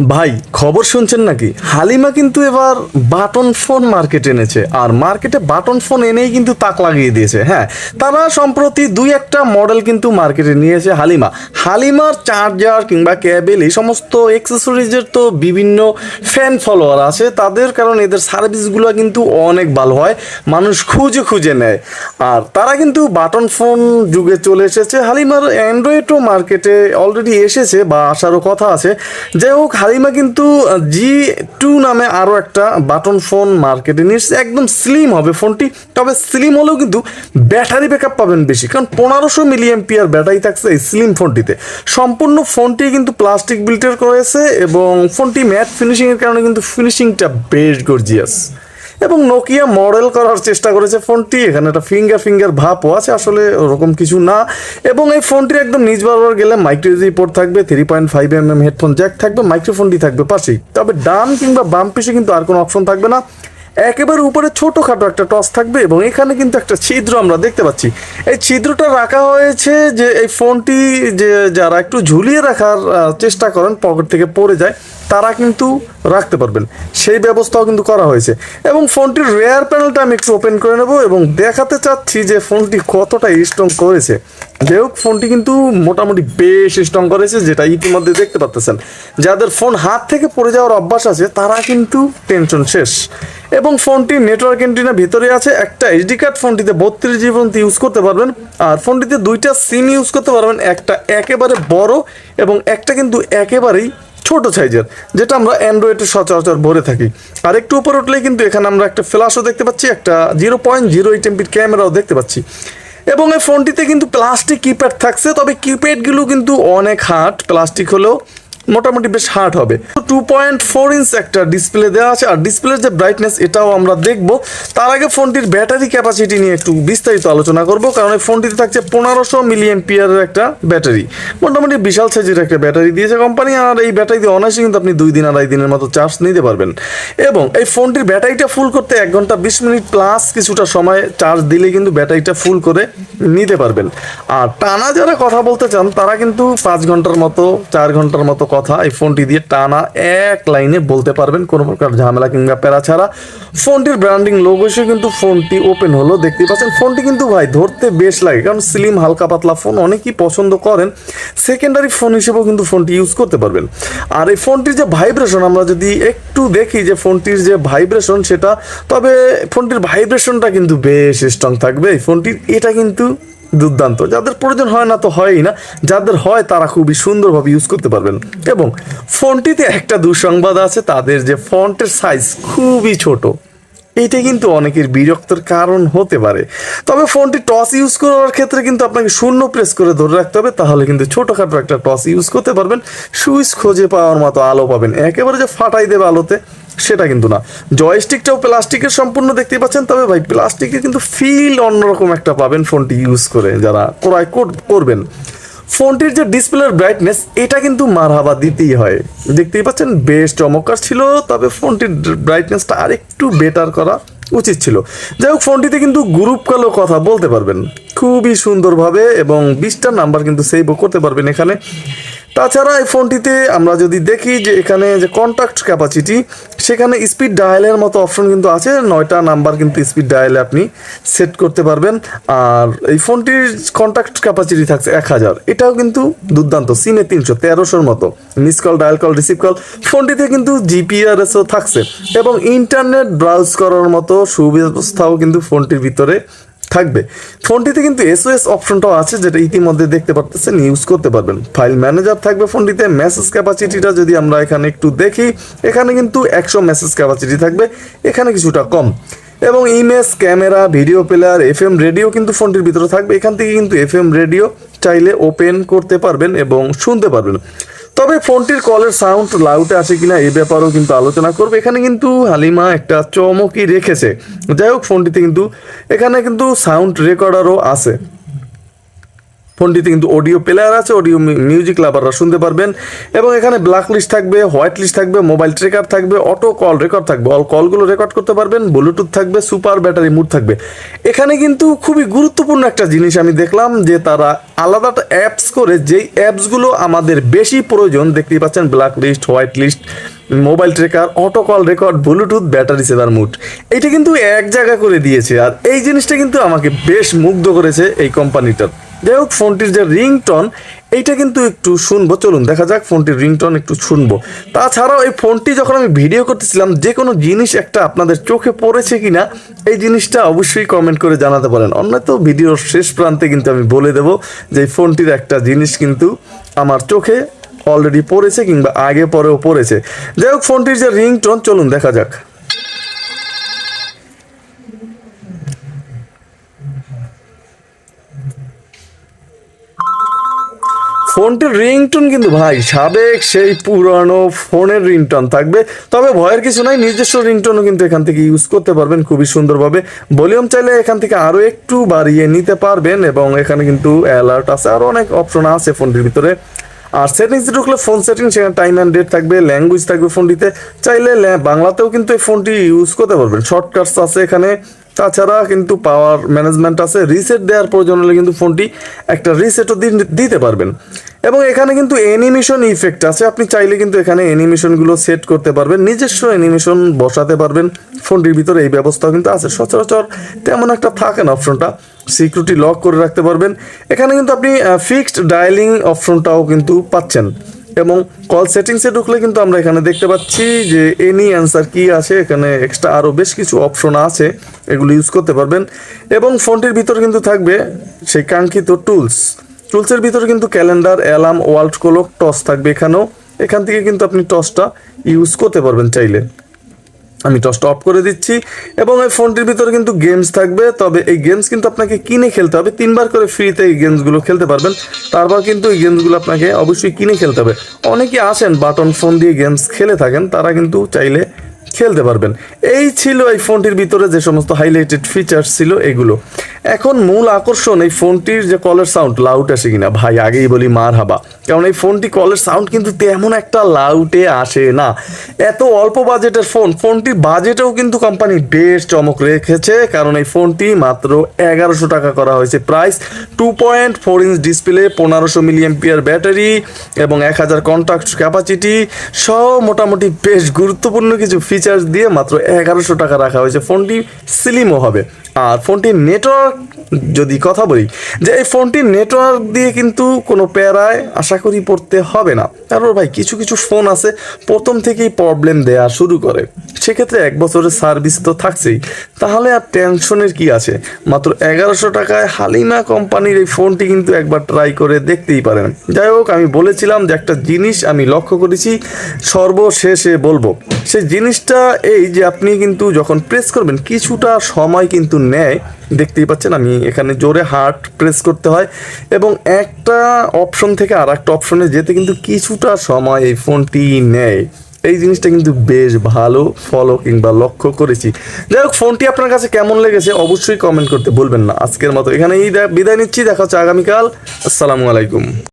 ভাই, খবর শুনছেন নাকি? হালিমা কিন্তু এবার বাটন ফোন মার্কেট এনেছে, আর মার্কেটে বাটন ফোন এনেই কিন্তু তাক লাগিয়ে দিয়েছে হ্যাঁ। তারা সম্প্রতি দুই একটা মডেল কিন্তু মার্কেটে নিয়েছে হালিমা। হালিমার চার্জার কিংবা ক্যাবেল এই সমস্ত এক্সেসরিজের তো বিভিন্ন ফ্যান ফলোয়ার আছে, তাদের কারণ এদের সার্ভিসগুলো কিন্তু অনেক ভালো হয়, মানুষ খুঁজে খুঁজে নেয়। আর তারা কিন্তু বাটন ফোন যুগে চলে এসেছে, হালিমার অ্যান্ড্রয়েডও মার্কেটে অলরেডি এসেছে, বা আসারও কথা আছে। যাই হোক হালিমা কিন্তু জি টু নামে আরও একটা বাটন ফোন মার্কেটে নিয়ে একদম স্লিম হবে ফোনটি। তবে স্লিম হলেও কিন্তু ব্যাটারি ব্যাকআপ পাবেন বেশি, কারণ পনেরোশো মিলিয়াম পিয়ার ব্যাটারি থাকছে এই স্লিম ফোনটিতে। সম্পূর্ণ ফোনটি কিন্তু প্লাস্টিক বিল্টের করেছে এবং ফোনটি ম্যাট ফিনিশিংয়ের কারণে কিন্তু ফিনিশিংটা বেশ গর্জিয়াস এবং নোকিয়া মডেল করার চেষ্টা করেছে ফোনটি। এখানে একটা ফিঙ্গার ফিঙ্গার ভাবও আছে, আসলে ওরকম কিছু না। এবং এই ফোনটি একদম নিজ বরাবর গেলে মাইক্রো ইউজি পোর্ট থাকবে three point five M M headphone jack থাকবে মাইক্রোফোনটি থাকবে পাশেই। তবে ডান কিংবা বাম পিসে কিন্তু আর কোনো অপশন থাকবে না। একেবারে উপরে ছোটোখাটো একটা টস থাকবে এবং এখানে কিন্তু একটা ছিদ্র আমরা দেখতে পাচ্ছি। এই ছিদ্রটা রাখা হয়েছে যে এই ফোনটি যে যারা একটু ঝুলিয়ে রাখার চেষ্টা করেন পকেট থেকে পড়ে যায় তারা কিন্তু রাখতে পারবেন। সেই ব্যবস্থাও কিন্তু করা হয়েছে। এবং ফোনটির রেয়ার প্যানেলটা আমি একটু ওপেন করে নেব এবং দেখাতে চাচ্ছি যে ফোনটি কতটা স্ট্রং করেছে। যাই হোক, ফোনটি কিন্তু মোটামুটি বেশ স্ট্রং করেছে, যেটা ইতিমধ্যে দেখতে পাচ্ছেন যাদের ফোন হাত থেকে পড়ে যাওয়ার অভ্যাস আছে, তারা কিন্তু টেনশন শেষ। এবং ফোনটি নেটওয়ার্ক এন্টিনা ভিতরে আছে একটা এইচডি কার্ড ফোনটিতে বত্রিশ জিবি পর্যন্ত ইউজ করতে পারবেন। আর ফোনটিতে দুইটা সিম ইউজ করতে পারবেন, একটা একেবারে বড় এবং একটা কিন্তু একেবারেই ছোট সাইজের, যেটা আমরা অ্যান্ড্রয়েডে সচরাচর ভরে থাকি। আর একটু উপরে উঠলেই কিন্তু এখানে আমরা একটা ফ্ল্যাশও দেখতে পাচ্ছি, একটা জিরো পয়েন্ট জিরো এইট এমপির ক্যামেরাও দেখতে পাচ্ছি। এবং এই ফোনটিতে কিন্তু প্লাস্টিক কিপ্যাড থাকছে, তবে কিপ্যাডগুলো কিন্তু অনেক হার্ড প্লাস্টিক হলেও মোটামুটি বেশ হার্ড হবে। টু পয়েন্ট ফোর ইঞ্চ একটা ডিসপ্লে দেওয়া আছে, আর ডিসপ্লের যে ব্রাইটনেস এটাও আমরা দেখব। তার আগে ফোনটির ব্যাটারি ক্যাপাসিটি নিয়ে একটু বিস্তারিত আলোচনা করব, কারণ এই ফোনটিতে থাকছে পনেরোশো মিলিয়ন পিয়ারের একটা ব্যাটারি। মোটামুটি বিশাল সাইজের একটা ব্যাটারি দিয়েছে কোম্পানি আর এই ব্যাটারি দিয়ে অনায়াসে কিন্তু আপনি দুই দিন, আড়াই দিনের মতো চার্জ নিতে পারবেন। এবং এই ফোনটির ব্যাটারিটা ফুল করতে এক ঘণ্টা বিশ মিনিট প্লাস কিছুটা সময় চার্জ দিলে কিন্তু ব্যাটারিটা ফুল করে নিতে পারবেন। আর টানা যারা কথা বলতে চান, তারা কিন্তু পাঁচ ঘণ্টার মতো, চার ঘণ্টার মতো কথা এই ফোনটি দিয়ে টানা এক লাইনে বলতে পারবেন। কোনো প্রকার ঝামেলা কিংবা প্যারা ছাড়া। ফোনটির ব্র্যান্ডিং লোগো এসে কিন্তু ফোনটি ওপেন হলো। দেখতে পাচ্ছেন, ফোনটি কিন্তু ভাই ধরতে বেশ লাগে, কারণ স্লিম হালকা পাতলা ফোন অনেকেই পছন্দ করেন। সেকেন্ডারি ফোন হিসেবেও কিন্তু ফোনটি ইউজ করতে পারবেন। আর এই ফোনটির যে ভাইব্রেশন আমরা যদি একটু দেখি যে ফোনটির যে ভাইব্রেশন সেটা, তবে ফোনটির ভাইব্রেশনটা কিন্তু বেশ স্ট্রং থাকবে। এই ফোনটির, এটা কিন্তু দুর্দান্ত। যাদের প্রয়োজন হয় না তো হয়ই না। যাদের হয় তারা খুবই সুন্দরভাবে ইউজ করতে পারবেন। এবং ফোনটিতে একটা দুঃসংবাদ আছে, তাদের যে ফন্টের সাইজ খুবই ছোট। এইটা কিন্তু অনেকের বিরক্তর কারণ হতে পারে। তবে ফোনটি টস ইউজ করার ক্ষেত্রে কিন্তু আপনাকে শূন্য প্রেস করে ধরে রাখতে হবে। তাহলে কিন্তু ছোটোখাটো একটা টস ইউজ করতে পারবেন। সুইচ খুঁজে পাওয়ার মতো আলো পাবেন। একেবারে যে ফাটাই দেবে আলোতে। সেটা কিন্তু না। জয়স্টিকটাও প্লাস্টিকের সম্পূর্ণ দেখতে পাচ্ছেন, তবে ভাই প্লাস্টিকের কিন্তু ফিল অন্যরকম একটা পাবেন ফোনটি ইউজ করে, যারা ক্রয় কর- করবেন। ফোনটির যে ডিসপ্লের ব্রাইটনেস এটা কিন্তু মারহাবা দিতেই হয়। দেখতেই পাচ্ছেন, বেশ চমৎকার ছিল, তবে ফোনটির ব্রাইটনেসটা আরেকটু বেটার করা উচিত ছিল। যাই হোক, ফোনটিতে কিন্তু গ্রুপ কলও কথা বলতে পারবেন। খুবই সুন্দরভাবে এবং বিশটা নাম্বার কিন্তু সেভও করতে পারবেন এখানে। তাছাড়া এই ফোনটিতে আমরা যদি দেখি যে এখানে যে কন্ট্যাক্ট ক্যাপাসিটি সেখানে স্পিড ডায়ালের মতো অপশন কিন্তু আছে। নয়টা নাম্বার কিন্তু স্পিড ডায়ালে আপনি সেট করতে পারবেন। আর এই ফোনটির কন্ট্যাক্ট ক্যাপাসিটি থাকছে এক হাজার। এটাও কিন্তু দুর্দান্ত সিমে তিনশো, তেরোশোর মতো। Miss call dial call receive call ফোনটিতে কিন্তু জিপিআরএসও থাকছে। এবং ইন্টারনেট ব্রাউজ করার মতো সুব্যবস্থাও কিন্তু ফোনটির ভিতরে থাকবে। ফোনটিতে কিন্তু এসওএস অপশনটাও আছে, যেটা ইতিমধ্যে দেখতে পারতেছেন ইউজ করতে পারবেন। ফাইল ম্যানেজার থাকবে ফোনটিতে মেসেজ ক্যাপাসিটিটা যদি আমরা এখানে একটু দেখি, এখানে কিন্তু একশো মেসেজ ক্যাপাসিটি থাকবে, এখানে কিছুটা কম। এবং image camera video player F M radio কিন্তু ফোনটির ভিতরে থাকবে। এখান থেকে কিন্তু এফ এম রেডিও চাইলে ওপেন করতে পারবেন এবং শুনতে পারবেন। তবে ফোনটির কলের সাউন্ড লাউটে আছে কিনা এই ব্যাপারেও কিন্তু আলোচনা করবে। এখানে কিন্তু হালিমা একটা চমকই রেখেছে। যাই হোক, ফোনটিতে কিন্তু এখানে কিন্তু সাউন্ড রেকর্ডারও আছে। ফোনটিতে কিন্তু অডিও প্লেয়ার আছে, অডিও মিউজিক লাভাররা শুনতে পারবেন। এবং এখানে ব্ল্যাক লিস্ট থাকবে হোয়াইট লিস্ট থাকবে মোবাইল ট্রেকার থাকবে অটো কল রেকর্ড থাকবে। অল কলগুলো রেকর্ড করতে পারবেন ব্লুটুথ থাকবে সুপার ব্যাটারি মুড থাকবে। এখানে কিন্তু খুবই গুরুত্বপূর্ণ একটা জিনিস আমি দেখলাম যে তারা আলাদা অ্যাপস করে, যেই অ্যাপসগুলো আমাদের বেশি প্রয়োজন, দেখতেই পাচ্ছেন black list white list mobile tracker auto call record Bluetooth battery saver mode এটা কিন্তু এক জায়গা করে দিয়েছে। আর এই জিনিসটা কিন্তু আমাকে বেশ মুগ্ধ করেছে এই কোম্পানিটার যাই হোক, ফোনটির যে রিংটন, এইটা কিন্তু একটু শুনব। চলুন, দেখা যাক ফোনটির রিংটন একটু শুনব। তাছাড়াও এই ফোনটি যখন আমি ভিডিও করতেছিলাম, যে কোনো জিনিস একটা আপনাদের চোখে পড়েছে কিনা, এই জিনিসটা অবশ্যই কমেন্ট করে জানাতে পারেন। তো ভিডিওর শেষ প্রান্তে কিন্তু আমি বলে দেবো যে ফোনটির একটা জিনিস কিন্তু আমার চোখে অলরেডি পড়েছে কিংবা আগে পরেও পড়েছে। যাই হোক, ফোনটির যে রিংটোন, চলুন, দেখা যাক। ফোনটির রিংটোন কিন্তু ভাই সাবেক সেই পুরানো ফোনের রিংটোন থাকবে। তবে ভয়ের কিছু নাই, নিজস্ব রিংটোনও কিন্তু এখান থেকে ইউজ করতে পারবেন খুবই সুন্দরভাবে। ভলিউম চাইলে এখান থেকে আরও একটু বাড়িয়ে নিতে পারবেন এবং এখানে কিন্তু অ্যালার্ট আছে আরও অনেক অপশন আছে ফোনটির ভিতরে। আর সেটিংসে ঢুকলে ফোন সেটিং সেখানে টাইম অ্যান্ড ডেট থাকবে, ল্যাঙ্গুয়েজ থাকবে ফোনটিতে। চাইলে বাংলাতেও কিন্তু এই ফোনটি ইউজ করতে পারবেন। শর্টকাটস আছে এখানে। তাছাড়া কিন্তু পাওয়ার ম্যানেজমেন্ট আছে। রিসেট দেওয়ার প্রয়োজন হলে কিন্তু ফোনটি একটা রিসেটও দিতে পারবেন। এবং এখানে কিন্তু অ্যানিমেশন ইফেক্ট আছে। আপনি চাইলে কিন্তু এখানে অ্যানিমেশনগুলো সেট করতে পারবেন। নিজস্ব অ্যানিমেশন বসাতে পারবেন। ফোনটির ভিতরে এই ব্যবস্থাও কিন্তু আছে। সচরাচর তেমন একটা থাকে না অপশনটা সিকিউরিটি লক করে রাখতে পারবেন। এখানে কিন্তু আপনি ফিক্সড ডায়ালিং অপশনটাও কিন্তু পাচ্ছেন। এবং কল সেটিংসে ঢুকলে কিন্তু আমরা এখানে দেখতে পাচ্ছি যে এনি অ্যান্সার কি আছে, এখানে এক্সট্রা আরও বেশ কিছু অপশন আছে, এগুলো ইউজ করতে পারবেন। এবং ফোনটির ভিতর কিন্তু থাকবে সেই কাঙ্ক্ষিত টুলস টুলসের ভিতর কিন্তু ক্যালেন্ডার অ্যালার্ম ওয়ার্ল্ড কোলক টস থাকবে এখানেও। এখান থেকে কিন্তু আপনি টসটা ইউজ করতে পারবেন চাইলে। আমি টসটা অফ করে দিচ্ছি এবং এই ফোনটির ভিতরে কিন্তু গেমস থাকবে, তবে এই গেমস কিন্তু আপনাকে কিনে খেলতে হবে। তিনবার করে ফ্রিতে এই গেমসগুলো খেলতে পারবেন, তারপর কিন্তু এই গেমসগুলো আপনাকে অবশ্যই কিনে খেলতে হবে। অনেকে আসেন বাটন ফোন দিয়ে গেমস খেলে থাকেন, তারা কিন্তু চাইলে খেলতে পারবেন। এই ছিল এই ফোনটির ভিতরে যে সমস্ত হাইলাইটেড ফিচার্স ছিল এগুলো। এখন মূল আকর্ষণ এই ফোনটির যে কলের সাউন্ড লাউড আসে কিনা? ভাই, আগেই বলি মার হাবা। কারণ এই ফোনটি কলের সাউন্ড কিন্তু তেমন একটা লাউটে আসে না। এত অল্প বাজেটের ফোন ফোনটির বাজেটেও কিন্তু কোম্পানি বেশ চমক রেখেছে, কারণ এই ফোনটি মাত্র এগারোশো টাকা করা হয়েছে price two point four inch display পনেরোশো মিলিয়াম্পিয়ার ব্যাটারি এবং এক হাজার কন্ট্যাক্ট ক্যাপাসিটি সহ মোটামুটি বেশ গুরুত্বপূর্ণ কিছু ফিচার্স দিয়ে মাত্র এগারোশো টাকা রাখা হয়েছে। ফোনটি স্লিমও হবে। আর ফোনটির নেটওয়ার্ক যদি কথা বলি, যে এই ফোনটির নেটওয়ার্ক দিয়ে কিন্তু কোনো প্যারায় আশা করি পড়তে হবে না। কারণ ভাই, কিছু কিছু ফোন আছে, প্রথম থেকেই প্রবলেম দেয়া শুরু করে। সেক্ষেত্রে এক বছরের সার্ভিস তো থাকছেই। তাহলে আর টেনশনের কি আছে? মাত্র এগারোশো টাকায় হালিমা কোম্পানির এই ফোনটি কিন্তু একবার ট্রাই করে দেখতেই পারেন। যাই হোক, আমি বলেছিলাম যে একটা জিনিস আমি লক্ষ্য করেছি, সর্বশেষে বলব। সেই জিনিসটা এই যে আপনি কিন্তু যখন প্রেস করবেন, কিছুটা সময় কিন্তু নেয়, দেখতেই পাচ্ছেন আমি এখানে জোরে হার্ট প্রেস করতে হয় এবং একটা অপশন থেকে আর একটা অপশনে যেতে কিন্তু কিছুটা সময় এই ফোনটি নেয়। এই জিনিসটা কিন্তু বেশ ভালো ফলো কিংবা লক্ষ্য করেছি। যাই হোক, ফোনটি আপনার কাছে কেমন লেগেছে অবশ্যই কমেন্ট করতে ভুলবেন না। আজকের মতো এখানেই বিদায় নিচ্ছি, দেখা হচ্ছে আগামীকাল। আসসালামু আলাইকুম।